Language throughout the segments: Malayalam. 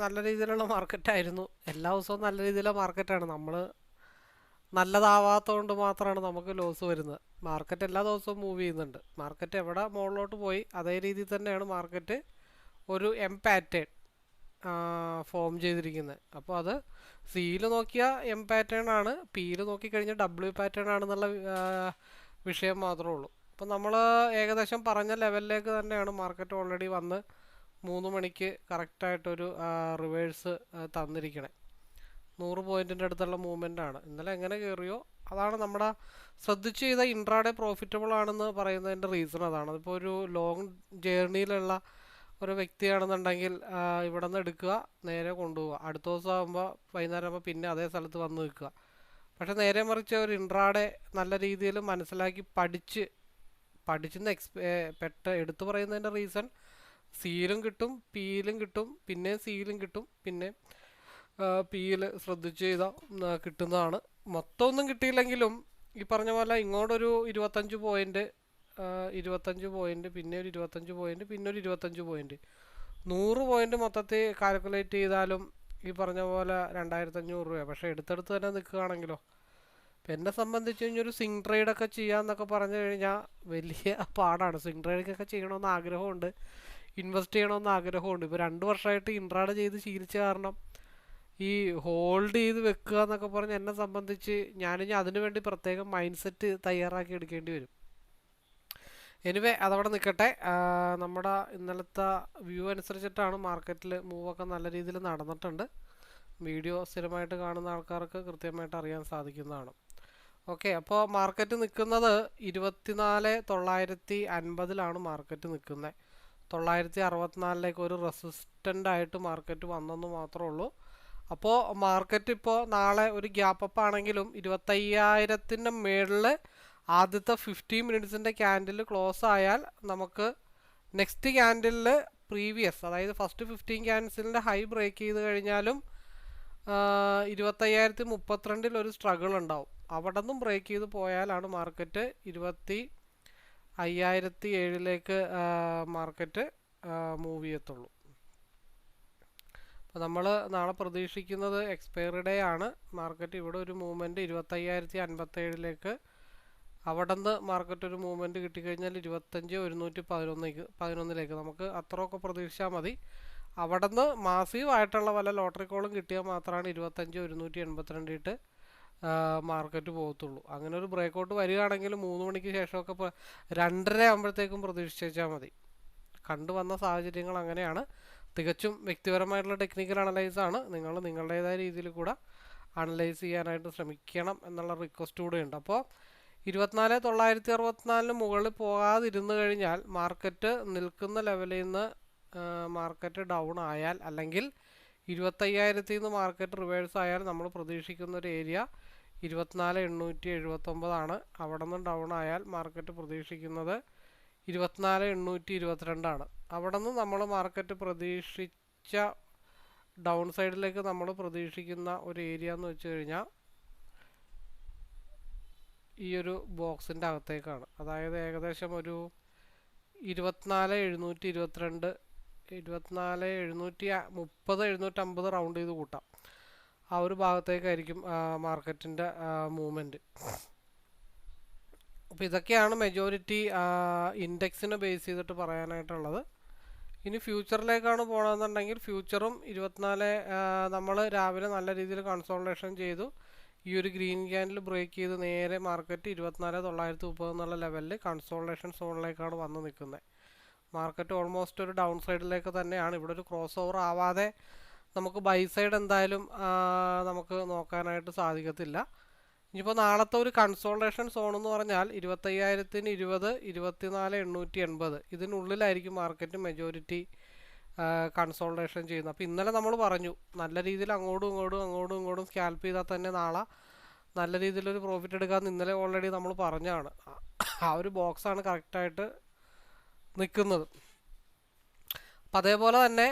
നല്ല രീതിയിലുള്ള മാർക്കറ്റായിരുന്നു. എല്ലാ ദിവസവും നല്ല രീതിയിലുള്ള മാർക്കറ്റാണ്. നമ്മൾ നല്ലതാവാത്തതുകൊണ്ട് മാത്രമാണ് നമുക്ക് ലോസ് വരുന്നത്. മാർക്കറ്റ് എല്ലാ ദിവസവും മൂവ് ചെയ്യുന്നുണ്ട്. മാർക്കറ്റ് എവിടെ മുകളിലോട്ട് പോയി അതേ രീതിയിൽ തന്നെയാണ് മാർക്കറ്റ് ഒരു എം പാറ്റേൺ ഫോം ചെയ്തിരിക്കുന്നത്. അപ്പോൾ അത് സിയിൽ നോക്കിയാൽ എം പാറ്റേൺ ആണ്. പിയിൽ നോക്കിക്കഴിഞ്ഞാൽ ഡബ്ല്യു പാറ്റേൺ ആണെന്നുള്ള വിഷയം മാത്രമേ ഉള്ളൂ. അപ്പോൾ നമ്മൾ ഏകദേശം പറഞ്ഞ ലെവലിലേക്ക് തന്നെയാണ് മാർക്കറ്റ് ഓൾറെഡി വന്ന് മൂന്ന് മണിക്ക് കറക്റ്റായിട്ടൊരു റിവേഴ്സ് തന്നിരിക്കണേ. നൂറ് പോയിന്റിന്റെ അടുത്തുള്ള മൂവ്മെന്റ് ആണ്. ഇന്നലെ എങ്ങനെ കയറിയോ അതാണ് നമ്മുടെ ശ്രദ്ധിച്ച് ചെയ്ത ഇൻട്രാഡേ പ്രോഫിറ്റബിൾ ആണെന്ന് പറയുന്നതിന്റെ റീസൺ അതാണ്. അതിപ്പോൾ ഒരു ലോങ് ജേർണിയിലുള്ള ഒരു വ്യക്തിയാണെന്നുണ്ടെങ്കിൽ ഇവിടെ നിന്ന് എടുക്കുക നേരെ കൊണ്ടുപോവുക. അടുത്ത ദിവസം ആകുമ്പോൾ വൈകുന്നേരം ആകുമ്പോൾ പിന്നെ അതേ സ്ഥലത്ത് വന്ന് നിൽക്കുക. പക്ഷേ നേരെ മറിച്ച് ഒരു ഇൻട്രാഡേ നല്ല രീതിയിൽ മനസ്സിലാക്കി പഠിച്ച് പഠിച്ചെന്ന് എക്സ്പെ പെട്ട എടുത്തു പറയുന്നതിന്റെ റീസൺ സിയിലും കിട്ടും പീലും കിട്ടും പിന്നെ സീലും കിട്ടും പിന്നെ പിയിൽ ശ്രദ്ധിച്ച് ചെയ്താൽ കിട്ടുന്നതാണ്. മൊത്തം ഒന്നും കിട്ടിയില്ലെങ്കിലും ഈ പറഞ്ഞ പോലെ ഇങ്ങോട്ടൊരു ഇരുപത്തഞ്ച് പോയിന്റ് ഇരുപത്തഞ്ച് പോയിന്റ് പിന്നെ ഒരു ഇരുപത്തഞ്ച് പോയിന്റ് പിന്നെ ഒരു ഇരുപത്തഞ്ച് പോയിന്റ് നൂറ് പോയിന്റ് മൊത്തത്തിൽ കാൽക്കുലേറ്റ് ചെയ്താലും ഈ പറഞ്ഞ പോലെ രണ്ടായിരത്തഞ്ഞൂറ് രൂപ പക്ഷേ എടുത്തെടുത്ത് തന്നെ നിൽക്കുകയാണെങ്കിലോ? ഇപ്പം എന്നെ സംബന്ധിച്ച് കഴിഞ്ഞാൽ ഒരു സിങ് ട്രേഡൊക്കെ ചെയ്യാന്നൊക്കെ പറഞ്ഞു കഴിഞ്ഞാൽ വലിയ പാടാണ്. സിങ് ട്രേഡൊക്കെ ചെയ്യണമെന്ന് ആഗ്രഹമുണ്ട്. ഇൻവെസ്റ്റ് ചെയ്യണമെന്ന് ആഗ്രഹമുണ്ട്. ഇപ്പോൾ രണ്ട് വർഷമായിട്ട് ഇൻട്രാഡ് ചെയ്ത് ശീലിച്ച കാരണം ഈ ഹോൾഡ് ചെയ്ത് വെക്കുക എന്നൊക്കെ പറഞ്ഞ് എന്നെ സംബന്ധിച്ച് ഞാനിനി അതിനു വേണ്ടി പ്രത്യേകം മൈൻഡ് സെറ്റ് തയ്യാറാക്കി എടുക്കേണ്ടി വരും. എനിവേ അതവിടെ നിൽക്കട്ടെ. നമ്മുടെ ഇന്നലത്തെ വ്യൂ അനുസരിച്ചിട്ടാണ് മാർക്കറ്റിൽ മൂവൊക്കെ നല്ല രീതിയിൽ നടന്നിട്ടുണ്ട്. വീഡിയോ സ്ഥിരമായിട്ട് കാണുന്ന ആൾക്കാർക്ക് കൃത്യമായിട്ട് അറിയാൻ സാധിക്കുന്നതാണ്. ഓക്കെ അപ്പോൾ മാർക്കറ്റ് നിൽക്കുന്നത് ഇരുപത്തിനാല് തൊള്ളായിരത്തി അൻപതിലാണ് മാർക്കറ്റ് നിൽക്കുന്നത്. തൊള്ളായിരത്തി അറുപത്തിനാലിലേക്ക് ഒരു റെസിസ്റ്റന്റ് ആയിട്ട് മാർക്കറ്റ് വന്നെന്ന് മാത്രമേ ഉള്ളൂ. അപ്പോൾ മാർക്കറ്റ് ഇപ്പോൾ നാളെ ഒരു ഗ്യാപ്പ് അപ്പ് ആണെങ്കിലും ഇരുപത്തയ്യായിരത്തിന്റെ മേളിൽ ആദ്യത്തെ ഫിഫ്റ്റി മിനിറ്റ്സിന്റെ ക്യാൻഡിൽ ക്ലോസ് ആയാൽ നമുക്ക് നെക്സ്റ്റ് ക്യാൻഡിലിൽ പ്രീവിയസ് അതായത് ഫസ്റ്റ് ഫിഫ്റ്റീൻ ക്യാൻഡിൽസിന്റെ ഹൈ ബ്രേക്ക് ചെയ്ത് കഴിഞ്ഞാലും ഇരുപത്തയ്യായിരത്തി മുപ്പത്തിരണ്ടിൽ ഒരു സ്ട്രഗിൾ ഉണ്ടാവും. അവിടെ നിന്നും ബ്രേക്ക് ചെയ്ത് പോയാലാണ് മാർക്കറ്റ് ഇരുപത്തി അയ്യായിരത്തി ഏഴിലേക്ക് മാർക്കറ്റ് മൂവ് ചെയ്യത്തുള്ളൂ. നമ്മൾ നാളെ പ്രതീക്ഷിക്കുന്നത് എക്സ്പയറി ഡേ ആണ്. മാർക്കറ്റ് ഇവിടെ ഒരു മൂവ്മെന്റ് ഇരുപത്തയ്യായിരത്തി അൻപത്തേഴിലേക്ക് അവിടെ നിന്ന് മാർക്കറ്റ് ഒരു മൂവ്മെന്റ് കിട്ടിക്കഴിഞ്ഞാൽ ഇരുപത്തഞ്ച് ഒരുന്നൂറ്റി പതിനൊന്നേക്ക് പതിനൊന്നിലേക്ക്. നമുക്ക് അത്രയൊക്കെ പ്രതീക്ഷിച്ചാൽ മതി. അവിടെ നിന്ന് മാസീവായിട്ടുള്ള വല്ല ലോട്ടറി കോളും കിട്ടിയാൽ മാത്രമാണ് ഇരുപത്തഞ്ച് ഒരുന്നൂറ്റി എൺപത്തിരണ്ട് ഇട്ട് മാർക്കറ്റ് പോകത്തുള്ളൂ. അങ്ങനെ ഒരു ബ്രേക്കൗട്ട് വരികയാണെങ്കിൽ മൂന്ന് മണിക്ക് ശേഷമൊക്കെ ഇപ്പോൾ രണ്ടര ആകുമ്പോഴത്തേക്കും പ്രതീക്ഷിച്ചാൽ മതി. കണ്ടുവന്ന സാഹചര്യങ്ങൾ അങ്ങനെയാണ്. തികച്ചും വ്യക്തിപരമായിട്ടുള്ള ടെക്നിക്കൽ അനലൈസ് ആണ്. നിങ്ങൾ നിങ്ങളുടേതായ രീതിയിൽ കൂടെ അനലൈസ് ചെയ്യാനായിട്ട് ശ്രമിക്കണം എന്നുള്ള റിക്വസ്റ്റ് കൂടെ ഉണ്ട്. അപ്പോൾ ഇരുപത്തിനാല് തൊള്ളായിരത്തി അറുപത്തിനാലിന് മുകളിൽ പോകാതിരുന്നു കഴിഞ്ഞാൽ മാർക്കറ്റ് നിൽക്കുന്ന ലെവലിൽ നിന്ന് മാർക്കറ്റ് ഡൗൺ ആയാൽ അല്ലെങ്കിൽ ഇരുപത്തയ്യായിരത്തിൽ നിന്ന് മാർക്കറ്റ് റിവേഴ്സ് ആയാൽ നമ്മൾ പ്രതീക്ഷിക്കുന്ന ഒരു ഏരിയ ഇരുപത്തിനാല് എണ്ണൂറ്റി എഴുപത്തൊമ്പതാണ്. അവിടെ നിന്ന് ഡൗൺ ആയാൽ മാർക്കറ്റ് പ്രതീക്ഷിക്കുന്നത് ഇരുപത്തിനാല് എണ്ണൂറ്റി ഇരുപത്തിരണ്ടാണ്. അവിടെ നിന്ന് നമ്മൾ മാർക്കറ്റ് പ്രതീക്ഷിച്ച ഡൗൺ സൈഡിലേക്ക് നമ്മൾ പ്രതീക്ഷിക്കുന്ന ഒരു ഏരിയ എന്ന് വെച്ച് കഴിഞ്ഞാൽ ഈ ഒരു ബോക്സിന്റെ അകത്തേക്കാണ്. അതായത് ഏകദേശം ഒരു ഇരുപത്തിനാല് എഴുന്നൂറ്റി ഇരുപത്തിരണ്ട് ഇരുപത്തിനാല് എഴുന്നൂറ്റി മുപ്പത് എഴുന്നൂറ്റമ്പത് റൗണ്ട് ചെയ്ത് കൂട്ടാം. ആ ഒരു ഭാഗത്തേക്കായിരിക്കും മാർക്കറ്റിന്റെ മൂവ്മെന്റ് അപ്പോൾ ഇതൊക്കെയാണ് മെജോറിറ്റി ഇൻഡെക്സിനെ ബേസ് ചെയ്തിട്ട് പറയാനായിട്ടുള്ളത്. ഇനി ഫ്യൂച്ചറിലേക്കാണ് പോകണമെന്നുണ്ടെങ്കിൽ ഫ്യൂച്ചറും ഇരുപത്തിനാല് നമ്മൾ രാവിലെ നല്ല രീതിയിൽ കൺസോൾട്ടേഷൻ ചെയ്തു. ഈ ഒരു ഗ്രീൻ ക്യാൻഡിൽ ബ്രേക്ക് ചെയ്ത് നേരെ മാർക്കറ്റ് ഇരുപത്തിനാല് തൊള്ളായിരത്തി മുപ്പത് എന്നുള്ള ലെവലിൽ കൺസോൾട്ടേഷൻ സോണിലേക്കാണ് വന്ന് നിൽക്കുന്നത്. മാർക്കറ്റ് ഓൾമോസ്റ്റ് ഒരു ഡൗൺ സൈഡിലേക്ക് തന്നെയാണ്. ഇവിടെ ഒരു ക്രോസ് ഓവർ ആവാതെ നമുക്ക് ബൈ സൈഡ് എന്തായാലും നമുക്ക് നോക്കാനായിട്ട് സാധിക്കത്തില്ല. ഇനിയിപ്പോൾ നാളത്തെ ഒരു കൺസോൾട്ടേഷൻ സോൺ എന്ന് പറഞ്ഞാൽ ഇരുപത്തയ്യായിരത്തിന് ഇരുപത് ഇരുപത്തിനാല് എണ്ണൂറ്റി എൺപത് ഇതിനുള്ളിലായിരിക്കും മാർക്കറ്റ് മെജോറിറ്റി കൺസോൾട്ടേഷൻ ചെയ്യുന്നത്. അപ്പോൾ ഇന്നലെ നമ്മൾ പറഞ്ഞു നല്ല രീതിയിൽ അങ്ങോട്ടും ഇങ്ങോട്ടും അങ്ങോട്ടും ഇങ്ങോട്ടും സ്കാൽപ്പ് ചെയ്താൽ തന്നെ നാളെ നല്ല രീതിയിലൊരു പ്രോഫിറ്റ് എടുക്കാമെന്ന് ഇന്നലെ ഓൾറെഡി നമ്മൾ പറഞ്ഞാണ് ആ ഒരു ബോക്സാണ് കറക്റ്റായിട്ട് നിൽക്കുന്നത്. അപ്പം അതേപോലെ തന്നെ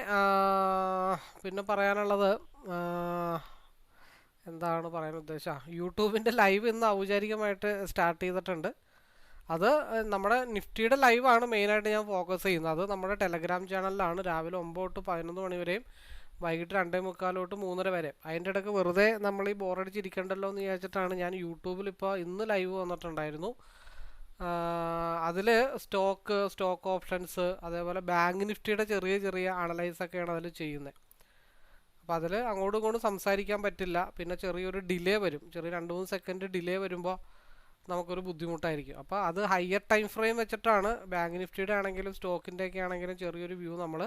പിന്നെ പറയാനുള്ളത് എന്താണ് പറയാൻ ഉദ്ദേശം? യൂട്യൂബിന്റെ ലൈവ് ഇന്ന് ഔപചാരികമായിട്ട് സ്റ്റാർട്ട് ചെയ്തിട്ടുണ്ട്. അത് നമ്മുടെ നിഫ്റ്റിയുടെ ലൈവാണ് മെയിനായിട്ട് ഞാൻ ഫോക്കസ് ചെയ്യുന്നത്. അത് നമ്മുടെ ടെലഗ്രാം ചാനലിലാണ്. രാവിലെ ഒമ്പത് തൊട്ട് പതിനൊന്ന് മണി വരെയും വൈകിട്ട് രണ്ടേ മുക്കാലോട്ട് മൂന്നര വരെ അതിന്റെ ഇടയ്ക്ക് വെറുതെ നമ്മൾ ഈ ബോറടിച്ചിരിക്കണ്ടല്ലോ എന്ന് വിചാരിച്ചിട്ടാണ് ഞാൻ യൂട്യൂബിൽ ഇപ്പോൾ ഇന്ന് ലൈവ് വന്നിട്ടുണ്ടായിരുന്നു. അതിൽ സ്റ്റോക്ക് സ്റ്റോക്ക് ഓപ്ഷൻസ് അതേപോലെ ബാങ്ക് നിഫ്റ്റിയുടെ ചെറിയ ചെറിയ അനലൈസൊക്കെയാണ് അതിൽ ചെയ്യുന്നത് അപ്പോൾ അതിൽ അങ്ങോട്ടും ഇങ്ങോട്ടും സംസാരിക്കാൻ പറ്റില്ല. പിന്നെ ചെറിയൊരു ഡിലേ വരും. ചെറിയ രണ്ട് മൂന്ന് സെക്കൻഡ് ഡിലേ വരുമ്പോൾ നമുക്കൊരു ബുദ്ധിമുട്ടായിരിക്കും. അപ്പോൾ അത് ഹയർ ടൈം ഫ്രെയിം വെച്ചിട്ടാണ് ബാങ്ക് നിഫ്റ്റിയുടെ ആണെങ്കിലും സ്റ്റോക്കിന്റെ ഒക്കെ ആണെങ്കിലും ചെറിയൊരു വ്യൂ നമ്മൾ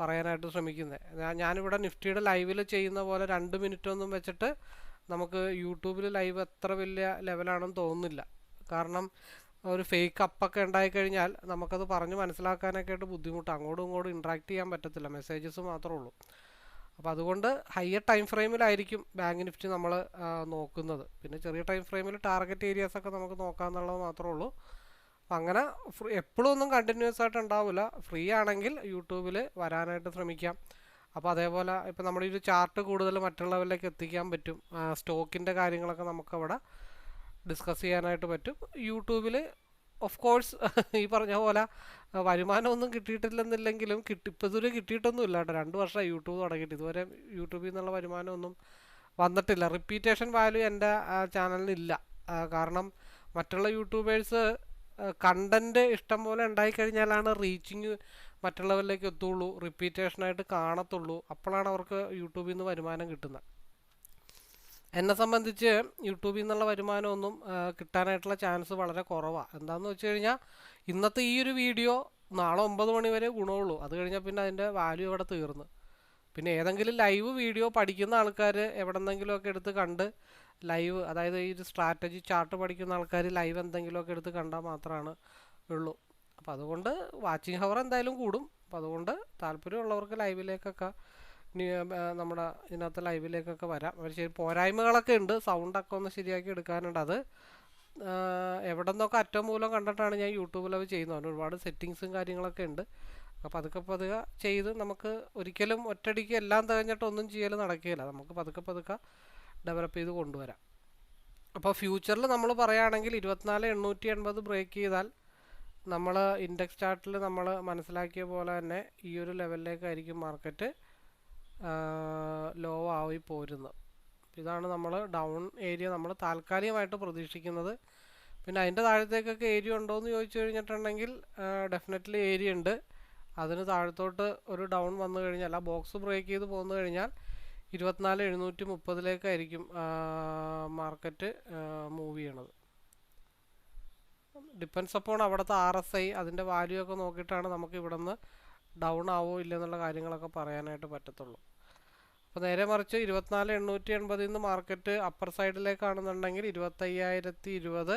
പറയാനായിട്ട് ശ്രമിക്കുന്നത് ഞാനിവിടെ നിഫ്റ്റിയുടെ ലൈവിൽ ചെയ്യുന്ന പോലെ രണ്ട് മിനിറ്റ് ഒന്നും വെച്ചിട്ട് നമുക്ക് യൂട്യൂബിൽ ലൈവ് എത്ര വലിയ ലെവലാണെന്ന് തോന്നുന്നില്ല. കാരണം ഒരു ഫേക്ക് അപ്പൊക്കെ ഉണ്ടായിക്കഴിഞ്ഞാൽ നമുക്കത് പറഞ്ഞ് മനസ്സിലാക്കാനൊക്കെ ആയിട്ട് ബുദ്ധിമുട്ട്. അങ്ങോട്ടും ഇങ്ങോട്ടും ഇൻട്രാക്ട് ചെയ്യാൻ പറ്റത്തില്ല. മെസ്സേജസ് മാത്രമേ ഉള്ളൂ. അപ്പോൾ അതുകൊണ്ട് ഹയർ ടൈം ഫ്രെയിമിലായിരിക്കും ബാങ്ക് നിഫ്റ്റി നമ്മൾ നോക്കുന്നത്. പിന്നെ ചെറിയ ടൈം ഫ്രെയിമിൽ ടാർഗറ്റ് ഏരിയാസൊക്കെ നമുക്ക് നോക്കാമെന്നുള്ളത് മാത്രമേ ഉള്ളൂ. അപ്പം അങ്ങനെ എപ്പോഴും ഒന്നും കണ്ടിന്യൂസ് ആയിട്ട് ഉണ്ടാവില്ല ഫ്രീ ആണെങ്കിൽ യൂട്യൂബിൽ വരാനായിട്ട് ശ്രമിക്കാം. അപ്പോൾ അതേപോലെ ഇപ്പോൾ നമ്മുടെ ഈ ഒരു ചാർട്ട് കൂടുതൽ മറ്റുള്ളവരിലേക്ക് എത്തിക്കാൻ പറ്റും. സ്റ്റോക്കിന്റെ കാര്യങ്ങളൊക്കെ നമുക്കവിടെ ഡിസ്കസ് ചെയ്യാനായിട്ട് പറ്റും. യൂട്യൂബിൽ ഓഫ് കോഴ്സ് ഈ പറഞ്ഞ പോലെ വരുമാനമൊന്നും കിട്ടിയിട്ടില്ലെന്നില്ലെങ്കിലും കിട്ടി ഇപ്പോൾ ഇതുവരെ കിട്ടിയിട്ടൊന്നും ഇല്ല കേട്ടോ രണ്ട് വർഷമായി യൂട്യൂബ് തുടങ്ങിയിട്ട്. ഇതുവരെ യൂട്യൂബിൽ നിന്നുള്ള വരുമാനമൊന്നും വന്നിട്ടില്ല. റിപ്പീറ്റേഷൻ വാല്യൂ എന്റെ ചാനലിനില്ല കാരണം മറ്റുള്ള യൂട്യൂബേഴ്സ് കണ്ടന്റ് ഇഷ്ടം പോലെ ഉണ്ടായിക്കഴിഞ്ഞാലാണ് റീച്ചിങ് മറ്റുള്ളവരിലേക്ക് എത്തുള്ളൂ. റിപ്പീറ്റേഷനായിട്ട് കാണത്തുള്ളൂ. അപ്പോഴാണ് അവർക്ക് യൂട്യൂബിൽ നിന്ന് വരുമാനം കിട്ടുന്നത്. എന്നെ സംബന്ധിച്ച് യൂട്യൂബിൽ നിന്നുള്ള വരുമാനമൊന്നും കിട്ടാനായിട്ടുള്ള ചാൻസ് വളരെ കുറവാണ് എന്താണെന്ന് വെച്ച് കഴിഞ്ഞാൽ ഇന്നത്തെ ഈ ഒരു വീഡിയോ നാളെ ഒമ്പത് മണി വരെ ഗുണമുള്ളൂ. അത് കഴിഞ്ഞാൽ പിന്നെ അതിന്റെ വാല്യൂ എവിടെ തീർന്നു. പിന്നെ ഏതെങ്കിലും ലൈവ് വീഡിയോ പഠിക്കുന്ന ആൾക്കാർ എവിടെന്നെങ്കിലുമൊക്കെ എടുത്ത് കണ്ട് ലൈവ് അതായത് ഈ ഒരു സ്ട്രാറ്റജി ചാർട്ട് പഠിക്കുന്ന ആൾക്കാർ ലൈവ് എന്തെങ്കിലുമൊക്കെ എടുത്ത് കണ്ടാൽ മാത്രമാണ് ഉള്ളൂ. അപ്പോൾ അതുകൊണ്ട് വാച്ചിങ് ഹവർ എന്തായാലും കൂടും. അപ്പോൾ അതുകൊണ്ട് താല്പര്യമുള്ളവർക്ക് ലൈവിലേക്കൊക്കെ നമ്മുടെ ഇതിനകത്ത് ലൈവിലേക്കൊക്കെ വരാം. അവർ ശരി പോരായ്മകളൊക്കെ ഉണ്ട്. സൗണ്ടൊക്കെ ഒന്ന് ശരിയാക്കി എടുക്കാനുണ്ട് അത്. എവിടെ നിന്നൊക്കെ അറ്റം മൂലം കണ്ടിട്ടാണ് ഞാൻ യൂട്യൂബിൽ ചെയ്യുന്നത്. അതിന് ഒരുപാട് സെറ്റിങ്സും കാര്യങ്ങളൊക്കെ ഉണ്ട്. അപ്പോൾ പതുക്കെ പതുക്കെ ചെയ്ത് നമുക്ക് ഒരിക്കലും ഒറ്റടിക്ക് എല്ലാം തികഞ്ഞിട്ടൊന്നും ചെയ്യൽ നടക്കുകയില്ല. നമുക്ക് പതുക്കെ പതുക്കെ ഡെവലപ്പ് ചെയ്ത് കൊണ്ടുവരാം. അപ്പോൾ ഫ്യൂച്ചറിൽ നമ്മൾ പറയുകയാണെങ്കിൽ ഇരുപത്തിനാല് എണ്ണൂറ്റി എൺപത് ബ്രേക്ക് ചെയ്താൽ നമ്മൾ ഇൻഡെക്സ് ചാർട്ടിൽ നമ്മൾ മനസ്സിലാക്കിയ പോലെ തന്നെ ഈ ഒരു ലെവലിലേക്കായിരിക്കും മാർക്കറ്റ് ലോ ആയി പോരുന്നത് ഇതാണ് നമ്മൾ ഡൗൺ ഏരിയ നമ്മൾ താൽക്കാലികമായിട്ട് പ്രതീക്ഷിക്കുന്നത്. പിന്നെ അതിന്റെ താഴത്തേക്കൊക്കെ ഏരിയ ഉണ്ടോ എന്ന് ചോദിച്ചു കഴിഞ്ഞിട്ടുണ്ടെങ്കിൽ ഡെഫിനറ്റ്ലി ഏരിയ ഉണ്ട്. അതിന് താഴത്തോട്ട് ഒരു ഡൗൺ വന്നു കഴിഞ്ഞാൽ ആ ബോക്സ് ബ്രേക്ക് ചെയ്ത് പോന്നു കഴിഞ്ഞാൽ ഇരുപത്തിനാല് എഴുന്നൂറ്റി മുപ്പതിലേക്കായിരിക്കും മാർക്കറ്റ് മൂവ് ചെയ്യണത്. ഡിപ്പെൻസ് അപ്പോൺ അവിടുത്തെ ആർ എസ് ഐ അതിന്റെ വാല്യൂ ഒക്കെ നോക്കിയിട്ടാണ് നമുക്ക് ഇവിടെ നിന്ന് ഡൗൺ ആവോ ഇല്ലെന്നുള്ള കാര്യങ്ങളൊക്കെ പറയാനായിട്ട് പറ്റത്തുള്ളൂ. അപ്പോൾ നേരെ മറിച്ച് ഇരുപത്തിനാല് എണ്ണൂറ്റി എൺപതിൽ നിന്ന് മാർക്കറ്റ് അപ്പർ സൈഡിലേക്കാണെന്നുണ്ടെങ്കിൽ ഇരുപത്തയ്യായിരത്തി ഇരുപത്.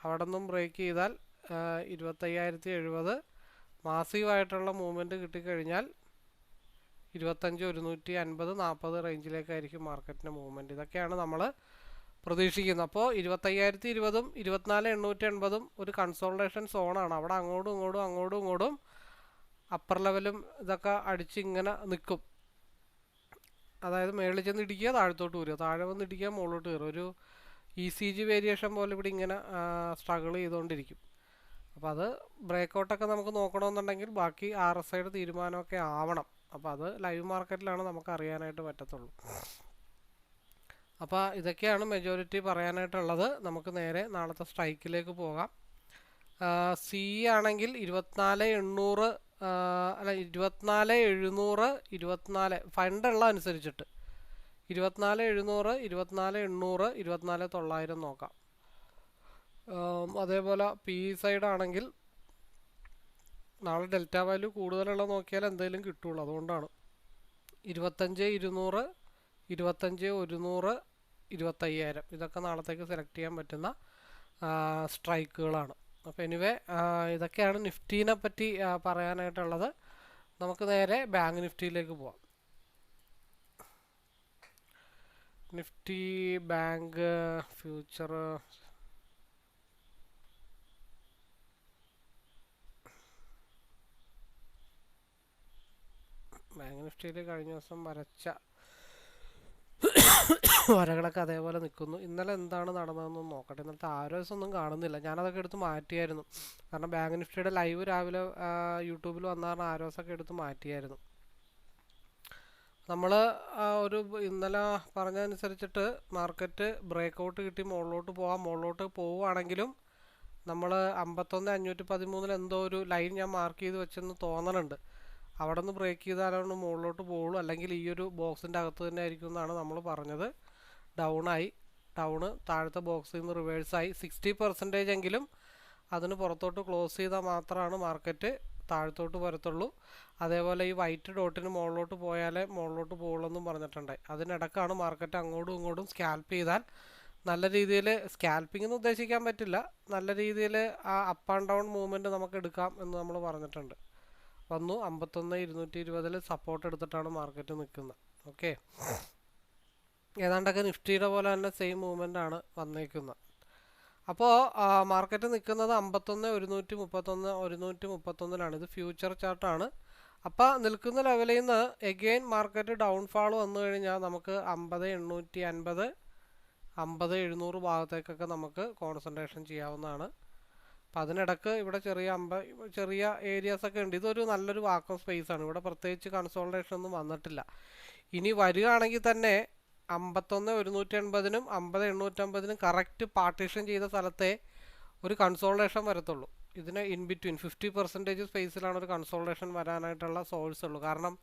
അവിടെ നിന്നും ബ്രേക്ക് ചെയ്താൽ ഇരുപത്തയ്യായിരത്തി എഴുപത്. മാസീവായിട്ടുള്ള മൂവ്മെന്റ് കിട്ടിക്കഴിഞ്ഞാൽ ഇരുപത്തഞ്ച് ഒരുന്നൂറ്റി അൻപത് നാൽപ്പത് റേഞ്ചിലേക്കായിരിക്കും മാർക്കറ്റിന്റെ മൂവ്മെന്റ് ഇതൊക്കെയാണ് നമ്മൾ പ്രതീക്ഷിക്കുന്നത്. അപ്പോൾ ഇരുപത്തയ്യായിരത്തി ഇരുപതും ഇരുപത്തിനാല് എണ്ണൂറ്റി എൺപതും ഒരു കൺസോൾട്ടേഷൻ സോണാണ് അവിടെ അങ്ങോട്ടും ഇങ്ങോട്ടും അങ്ങോട്ടും ഇങ്ങോട്ടും അപ്പർ ലെവലും ഇതൊക്കെ അടിച്ച് ഇങ്ങനെ നിൽക്കും അതായത് മേളിൽ ചെന്ന് ഇടിക്കുക താഴത്തോട്ട് വരിക താഴെ വന്ന് ഇടിക്കുക മുകളിലോട്ട് കയറുക. ഒരു ഇ സി ജി വേരിയേഷൻ പോലെ ഇവിടെ ഇങ്ങനെ സ്ട്രഗിൾ ചെയ്തുകൊണ്ടിരിക്കും അപ്പോൾ അത് ബ്രേക്കൗട്ടൊക്കെ നമുക്ക് നോക്കണമെന്നുണ്ടെങ്കിൽ ബാക്കി ആർ എസ് ഐയുടെ തീരുമാനമൊക്കെ ആവണം. അപ്പോൾ അത് ലൈവ് മാർക്കറ്റിലാണ് നമുക്ക് അറിയാനായിട്ട് പറ്റത്തുള്ളൂ. അപ്പോൾ ഇതൊക്കെയാണ് മെജോറിറ്റി പറയാനായിട്ടുള്ളത്. നമുക്ക് നേരെ നാളത്തെ സ്ട്രൈക്കിലേക്ക് പോകാം. സി ആണെങ്കിൽ ഇരുപത്തിനാല് എണ്ണൂറ് അല്ല ഇരുപത്തിനാല് എഴുന്നൂറ് ഇരുപത്തിനാല് ഫണ്ടുള്ള അനുസരിച്ചിട്ട്. ഇരുപത്തിനാല് എഴുന്നൂറ് ഇരുപത്തിനാല് എണ്ണൂറ് ഇരുപത്തിനാല് തൊള്ളായിരം നോക്കാം. അതേപോലെ പി സൈഡ് ആണെങ്കിൽ നാളെ ഡെൽറ്റ വാല്യൂ കൂടുതലുള്ള നോക്കിയാൽ എന്തെങ്കിലും കിട്ടുള്ളൂ. അതുകൊണ്ടാണ്. ഇരുപത്തഞ്ച് ഇരുന്നൂറ് ഇരുപത്തഞ്ച് ഒരുന്നൂറ് ഇരുപത്തയ്യായിരം. ഇതൊക്കെ നാളത്തേക്ക് സെലക്ട് ചെയ്യാൻ പറ്റുന്ന സ്ട്രൈക്കുകളാണ് അപ്പോൾ എനിവേ ഇതൊക്കെയാണ് നിഫ്റ്റീനെ പറ്റി പറയാനായിട്ടുള്ളത്. നമുക്ക് നേരെ ബാങ്ക് നിഫ്റ്റിയിലേക്ക് പോവാം. നിഫ്റ്റി ബാങ്ക് ഫ്യൂച്ചർ ബാങ്ക് നിഫ്റ്റിയിൽ കഴിഞ്ഞ ദിവസം വരച്ച വരകളൊക്കെ അതേപോലെ നിൽക്കുന്നു. ഇന്നലെ എന്താണ് നടന്നതെന്ന് നോക്കട്ടെ. ഇന്നലത്തെ ആരോസ് ഒന്നും കാണുന്നില്ല. ഞാനതൊക്കെ എടുത്ത് മാറ്റിയായിരുന്നു. കാരണം ബാങ്ക് നിഫ്റ്റിയുടെ ലൈവ് രാവിലെ യൂട്യൂബിൽ വന്ന കാരണം ആരോസൊക്കെ എടുത്ത് മാറ്റിയായിരുന്നു. നമ്മൾ ഒരു ഇന്നലെ പറഞ്ഞതനുസരിച്ചിട്ട് മാർക്കറ്റ് ബ്രേക്ക് ഔട്ട് കിട്ടി മുകളിലോട്ട് പോകാം മുകളിലോട്ട് പോവുകയാണെങ്കിലും നമ്മൾ അമ്പത്തൊന്ന് അഞ്ഞൂറ്റി പതിമൂന്നിൽ എന്തോ ഒരു ലൈൻ ഞാൻ മാർക്ക് ചെയ്ത് വെച്ചെന്ന് തോന്നണുണ്ട് അവിടെ നിന്ന് ബ്രേക്ക് ചെയ്താലാണ് മുകളിലോട്ട് പോകുള്ളൂ അല്ലെങ്കിൽ ഈ ഒരു ബോക്സിന്റെ അകത്ത് തന്നെ ആയിരിക്കും എന്നാണ് നമ്മൾ പറഞ്ഞത്. ഡൗൺ ആയി. ഡൗണ് താഴത്തെ ബോക്സിൽ നിന്ന് റിവേഴ്സായി സിക്സ്റ്റി പെർസെന്റേജ് എങ്കിലും അതിന് പുറത്തോട്ട് ക്ലോസ് ചെയ്താൽ മാത്രമാണ് മാർക്കറ്റ് താഴത്തോട്ട് വരത്തുള്ളൂ. അതേപോലെ ഈ വൈറ്റ് ഡോട്ടിന് മുകളിലോട്ട് പോയാലേ മുകളിലോട്ട് പോകുള്ളൂ പറഞ്ഞിട്ടുണ്ട്. അതിനിടക്കാണ് മാർക്കറ്റ് അങ്ങോട്ടും ഇങ്ങോട്ടും സ്കാൽപ്പ് ചെയ്താൽ നല്ല രീതിയിൽ സ്കാൽപ്പിംഗ് എന്ന് ഉദ്ദേശിക്കാൻ പറ്റില്ല. നല്ല രീതിയിൽ ആ അപ്പ് ആൻഡ് ഡൗൺ മൂവ്മെന്റ് നമുക്ക് എടുക്കാം എന്ന് നമ്മൾ പറഞ്ഞിട്ടുണ്ട്. വന്നു. അമ്പത്തൊന്ന് ഇരുന്നൂറ്റി ഇരുപതിൽ സപ്പോർട്ട് എടുത്തിട്ടാണ് മാർക്കറ്റ് നിൽക്കുന്നത്. ഓക്കെ ഏതാണ്ടൊക്കെ നിഫ്റ്റിയുടെ പോലെ തന്നെ സെയിം മൂവ്മെന്റ് ആണ് വന്നേക്കുന്നത്. അപ്പോൾ മാർക്കറ്റ് നിൽക്കുന്നത് അമ്പത്തൊന്ന് ഒരുന്നൂറ്റി മുപ്പത്തൊന്ന് ഒരുന്നൂറ്റി മുപ്പത്തൊന്നിലാണ് ഇത് ഫ്യൂച്ചർ ചാർട്ടാണ് അപ്പോൾ നിൽക്കുന്ന ലെവലിൽ നിന്ന് എഗെയിൻ മാർക്കറ്റ് ഡൗൺഫാൾ വന്നു കഴിഞ്ഞാൽ നമുക്ക് അമ്പത് എണ്ണൂറ്റി അൻപത് അമ്പത് എഴുന്നൂറ് ഭാഗത്തേക്കൊക്കെ നമുക്ക് കോൺസെൻട്രേഷൻ ചെയ്യാവുന്നതാണ്. അപ്പം അതിനിടക്ക് ഇവിടെ ചെറിയ അമ്പ ചെറിയ ഏരിയാസ് ഒക്കെ ഉണ്ട്. ഇതൊരു നല്ലൊരു വാക്കം സ്പേസ് ആണ്. ഇവിടെ പ്രത്യേകിച്ച് കൺസോൾട്ടേഷൻ ഒന്നും വന്നിട്ടില്ല. ഇനി വരികയാണെങ്കിൽ തന്നെ അമ്പത്തൊന്ന് ഒരുന്നൂറ്റി എൺപതിനും അമ്പത് എണ്ണൂറ്റമ്പതിനും കറക്റ്റ് പാർട്ടീഷൻ ചെയ്ത സ്ഥലത്തെ ഒരു കൺസോൾട്ടേഷൻ വരത്തുള്ളൂ. ഇതിന് ഇൻ ബിറ്റ്വീൻ ഫിഫ്റ്റി പെർസെന്റേജ് സ്പേസിലാണ് ഒരു കൺസോൾട്ടേഷൻ വരാനായിട്ടുള്ള സോഴ്സ് ഉള്ളൂ. കാരണം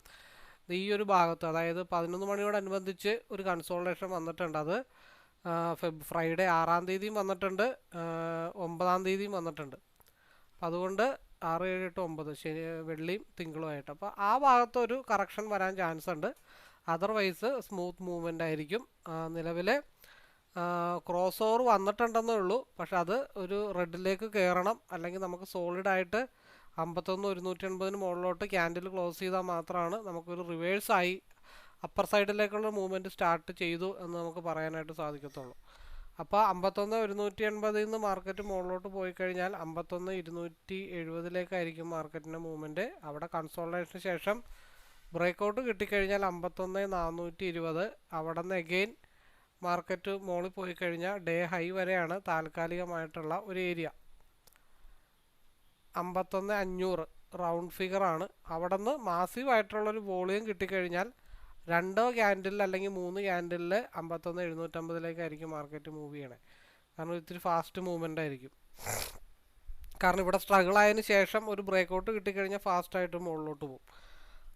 ഈ ഒരു ഭാഗത്ത് അതായത് പതിനൊന്ന് മണിയോടനുബന്ധിച്ച് ഒരു കൺസോൾട്ടേഷൻ വന്നിട്ടുണ്ട്. അത് ഫെബ് ഫ്രൈഡേ ആറാം തീയതിയും വന്നിട്ടുണ്ട്. ഒമ്പതാം തീയതിയും വന്നിട്ടുണ്ട്. അപ്പം അതുകൊണ്ട് ആറ് ഏഴ് എട്ട് ഒമ്പത് ശനി വെള്ളിയും തിങ്കളുമായിട്ട് അപ്പോൾ ആ ഭാഗത്തൊരു കറക്ഷൻ വരാൻ ചാൻസ് ഉണ്ട്. അതർവൈസ് സ്മൂത്ത് മൂവ്മെന്റ് ആയിരിക്കും. നിലവിലെ ക്രോസ് ഓവർ വന്നിട്ടുണ്ടെന്നേ ഉള്ളൂ. പക്ഷെ അത് ഒരു റെഡിലേക്ക് കയറണം അല്ലെങ്കിൽ നമുക്ക് സോളിഡായിട്ട് അമ്പത്തൊന്ന് ഒരുന്നൂറ്റി എൺപതിന് മുകളിലോട്ട് ക്യാൻഡിൽ ക്ലോസ് ചെയ്താൽ മാത്രമാണ് നമുക്കൊരു റിവേഴ്സായി അപ്പർ സൈഡിലേക്കുള്ള മൂവ്മെന്റ് സ്റ്റാർട്ട് ചെയ്തു എന്ന് നമുക്ക് പറയാനായിട്ട് സാധിക്കത്തുള്ളൂ. അപ്പോൾ അമ്പത്തൊന്ന് ഒരുന്നൂറ്റി എൺപതിൽ നിന്ന് മാർക്കറ്റ് മുകളിലോട്ട് പോയി കഴിഞ്ഞാൽ അമ്പത്തൊന്ന് ഇരുന്നൂറ്റി എഴുപതിലേക്കായിരിക്കും മാർക്കറ്റിന്റെ മൂവ്മെന്റ് അവിടെ കൺസോൾട്ടേഷന് ശേഷം ബ്രേക്കൗട്ട് കിട്ടിക്കഴിഞ്ഞാൽ അമ്പത്തൊന്ന് നാനൂറ്റി ഇരുപത് അവിടെ നിന്ന് എഗെയിൻ മാർക്കറ്റ് മുകളിൽ പോയി കഴിഞ്ഞാൽ ഡേ ഹൈ വരെയാണ് താൽക്കാലികമായിട്ടുള്ള ഒരു ഏരിയ അമ്പത്തൊന്ന് അഞ്ഞൂറ് റൗണ്ട് ഫിഗറാണ് അവിടെ നിന്ന് മാസീവായിട്ടുള്ളൊരു വോളിയം കിട്ടിക്കഴിഞ്ഞാൽ രണ്ടോ ക്യാൻഡിൽ അല്ലെങ്കിൽ മൂന്ന് ക്യാൻഡിലിൽ അമ്പത്തൊന്ന് എഴുന്നൂറ്റമ്പതിലേക്കായിരിക്കും മാർക്കറ്റ് മൂവ് ചെയ്യണേ. കാരണം ഇത്തിരി ഫാസ്റ്റ് മൂവ്മെന്റ് ആയിരിക്കും. കാരണം ഇവിടെ സ്ട്രഗിൾ ആയതിനു ശേഷം ഒരു ബ്രേക്ക് ഔട്ട് കിട്ടിക്കഴിഞ്ഞാൽ ഫാസ്റ്റായിട്ട് മുകളിലോട്ട് പോകും.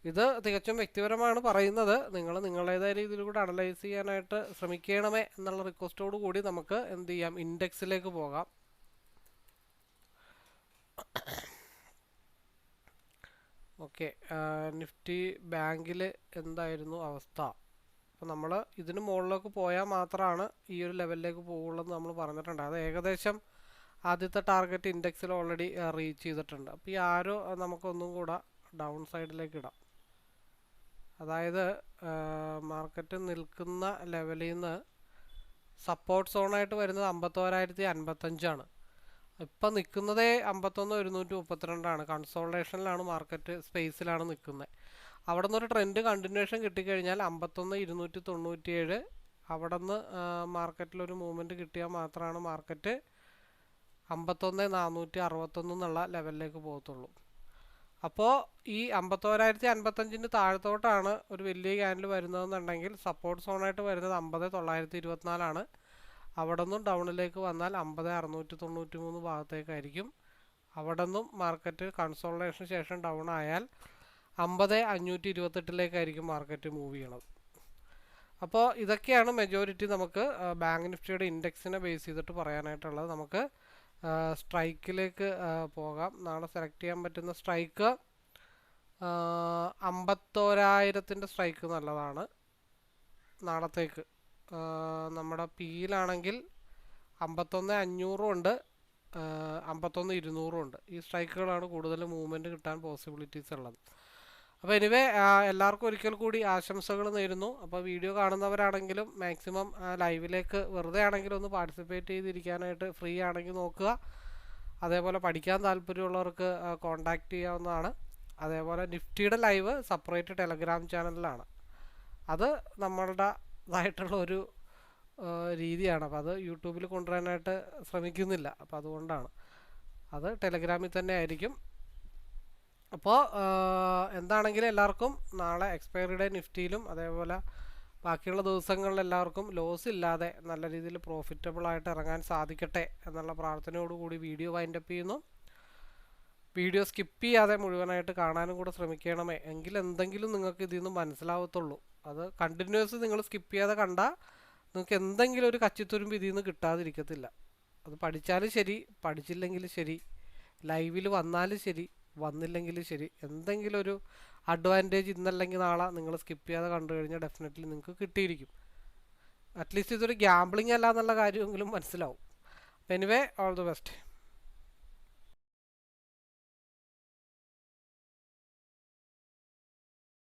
ഇത് തികച്ചും വ്യക്തിപരമാണ് പറയുന്നത്. നിങ്ങൾ നിങ്ങളുടേതായ രീതിയിൽ കൂടെ അനലൈസ് ചെയ്യാനായിട്ട് ശ്രമിക്കണമേ എന്നുള്ള റിക്വസ്റ്റോട് കൂടി നമുക്ക് എന്ത് ചെയ്യാം? ഇൻഡെക്സിലേക്ക് പോകാം. ഓക്കെ നിഫ്റ്റി ബാങ്കിൽ എന്തായിരുന്നു അവസ്ഥ? അപ്പോൾ നമ്മൾ ഇതിന് മുകളിലേക്ക് പോയാൽ മാത്രമാണ് ഈ ഒരു ലെവലിലേക്ക് പോകുള്ളൂ നമ്മൾ പറഞ്ഞിട്ടുണ്ട്. അത് ഏകദേശം ആദ്യത്തെ ടാർഗറ്റ് ഇൻഡെക്സിൽ ഓൾറെഡി റീച്ച് ചെയ്തിട്ടുണ്ട്. അപ്പോൾ ഈ ആരോ നമുക്കൊന്നും കൂടെ ഡൗൺ സൈഡിലേക്ക് ഇടാം. അതായത് മാർക്കറ്റ് നിൽക്കുന്ന ലെവലിൽ നിന്ന് സപ്പോർട്ട് സോണായിട്ട് വരുന്നത് അമ്പത്തോരായിരത്തി അൻപത്തഞ്ചാണ്. ഇപ്പം നിൽക്കുന്നതേ അമ്പത്തൊന്ന് ഒരുന്നൂറ്റി മുപ്പത്തിരണ്ടാണ്. കൺസോൾട്ടേഷനിലാണ് മാർക്കറ്റ് സ്പേസിലാണ് നിൽക്കുന്നത്. അവിടെ നിന്ന് ഒരു ട്രെൻഡ് കണ്ടിന്യൂഷൻ കിട്ടിക്കഴിഞ്ഞാൽ അമ്പത്തൊന്ന് ഇരുന്നൂറ്റി തൊണ്ണൂറ്റിയേഴ് അവിടെ നിന്ന് മാർക്കറ്റിലൊരു മൂവ്മെന്റ് കിട്ടിയാൽ മാത്രമാണ് മാർക്കറ്റ് അമ്പത്തൊന്ന് നാനൂറ്റി അറുപത്തൊന്ന് എന്നുള്ള ലെവലിലേക്ക് പോകത്തുള്ളൂ. അപ്പോൾ ഈ അമ്പത്തോരായിരത്തി അൻപത്തഞ്ചിന് താഴത്തോട്ടാണ് ഒരു വലിയ ക്യാൻഡിൽ വരുന്നതെന്നുണ്ടെങ്കിൽ സപ്പോർട്ട് സോണായിട്ട് വരുന്നത് അമ്പത് തൊള്ളായിരത്തി ഇരുപത്തിനാലാണ്. അവിടെ നിന്നും ഡൗണിലേക്ക് വന്നാൽ അമ്പത് അറുന്നൂറ്റി തൊണ്ണൂറ്റി മൂന്ന് ഭാഗത്തേക്കായിരിക്കും. അവിടെ നിന്നും മാർക്കറ്റ് കൺസോൾട്ടേഷന് ശേഷം ഡൗൺ ആയാൽ അമ്പത് അഞ്ഞൂറ്റി ഇരുപത്തെട്ടിലേക്കായിരിക്കും മാർക്കറ്റ് മൂവ് ചെയ്യണത്. അപ്പോൾ ഇതൊക്കെയാണ് മെജോറിറ്റി നമുക്ക് ബാങ്ക് നിഫ്റ്റിയുടെ ഇൻഡെക്സിനെ ബേസ് ചെയ്തിട്ട് പറയാനായിട്ടുള്ളത്. നമുക്ക് സ്ട്രൈക്കിലേക്ക് പോകാം. നാളെ സെലക്ട് ചെയ്യാൻ പറ്റുന്ന സ്ട്രൈക്ക് അമ്പത്തോരായിരത്തിന്റെ സ്ട്രൈക്ക് നല്ലതാണ്. നാളത്തേക്ക്. നമ്മുടെ പിയിലാണെങ്കിൽ അമ്പത്തൊന്ന് അഞ്ഞൂറും ഉണ്ട് അമ്പത്തൊന്ന് ഇരുന്നൂറും ഉണ്ട്. ഈ സ്ട്രൈക്കുകളാണ് കൂടുതൽ മൂവ്മെന്റ് കിട്ടാൻ പോസിബിലിറ്റീസ് ഉള്ളത്. അപ്പോൾ എനിവേ എല്ലാവർക്കും ഒരിക്കൽ കൂടി ആശംസകൾ നേരുന്നു. അപ്പോൾ വീഡിയോ കാണുന്നവരാണെങ്കിലും മാക്സിമം ലൈവിലേക്ക് വെറുതെ ആണെങ്കിലും ഒന്ന് പാർട്ടിസിപ്പേറ്റ് ചെയ്തിരിക്കാനായിട്ട് ഫ്രീ ആണെങ്കിൽ നോക്കുക. അതേപോലെ പഠിക്കാൻ താല്പര്യമുള്ളവർക്ക് കോൺടാക്റ്റ് ചെയ്യാവുന്നതാണ്. അതേപോലെ നിഫ്റ്റിയുടെ ലൈവ് സെപ്പറേറ്റ് ടെലഗ്രാം ചാനലിലാണ് അത് നമ്മളുടേതായിട്ടുള്ള ഒരു രീതിയാണ്. അപ്പോൾ അത് യൂട്യൂബിൽ കൊണ്ടുവരാനായിട്ട് ശ്രമിക്കുന്നില്ല. അപ്പോൾ അതുകൊണ്ടാണ്. അത് ടെലഗ്രാമിൽ തന്നെ ആയിരിക്കും. അപ്പോൾ എന്താണെങ്കിലും എല്ലാവർക്കും നാളെ എക്സ്പയറി ഡേ നിഫ്റ്റിയിലും അതേപോലെ ബാക്കിയുള്ള ദിവസങ്ങളിൽ എല്ലാവർക്കും ലോസ് ഇല്ലാതെ നല്ല രീതിയിൽ പ്രോഫിറ്റബിൾ ആയിട്ട് ഇറങ്ങാൻ സാധിക്കട്ടെ എന്നുള്ള പ്രാർത്ഥനയോടുകൂടി വീഡിയോ വൈൻഡപ്പ് ചെയ്യുന്നു. വീഡിയോ സ്കിപ്പ് ചെയ്യാതെ മുഴുവനായിട്ട് കാണാനും കൂടെ ശ്രമിക്കണമേ. എങ്കിൽ എന്തെങ്കിലും നിങ്ങൾക്ക് ഇതിൽ നിന്ന് മനസ്സിലാവത്തുള്ളൂ. അത് കണ്ടിന്യൂസ് നിങ്ങൾ സ്കിപ്പ് ചെയ്യാതെ കണ്ടാൽ നിങ്ങൾക്ക് എന്തെങ്കിലും ഒരു കച്ചിത്തുരുമ്പ് ഇതിൽ നിന്ന് കിട്ടാതിരിക്കത്തില്ല. അത് പഠിച്ചാലും ശരി പഠിച്ചില്ലെങ്കിലും ശരി ലൈവിൽ വന്നാലും ശരി വന്നില്ലെങ്കിലും ശരി എന്തെങ്കിലും ഒരു അഡ്വാന്റേജ് ഇന്നല്ലെങ്കിൽ നാളെ നിങ്ങൾ സ്കിപ്പ് ചെയ്യാതെ കണ്ടു കഴിഞ്ഞാൽ ഡെഫിനറ്റ്ലി നിങ്ങൾക്ക് കിട്ടിയിരിക്കും. അറ്റ്ലീസ്റ്റ് ഇതൊരു ഗ്യാമ്പിളിംഗ് അല്ല എന്നുള്ള കാര്യമെങ്കിലും മനസ്സിലാവും. Anyway all the best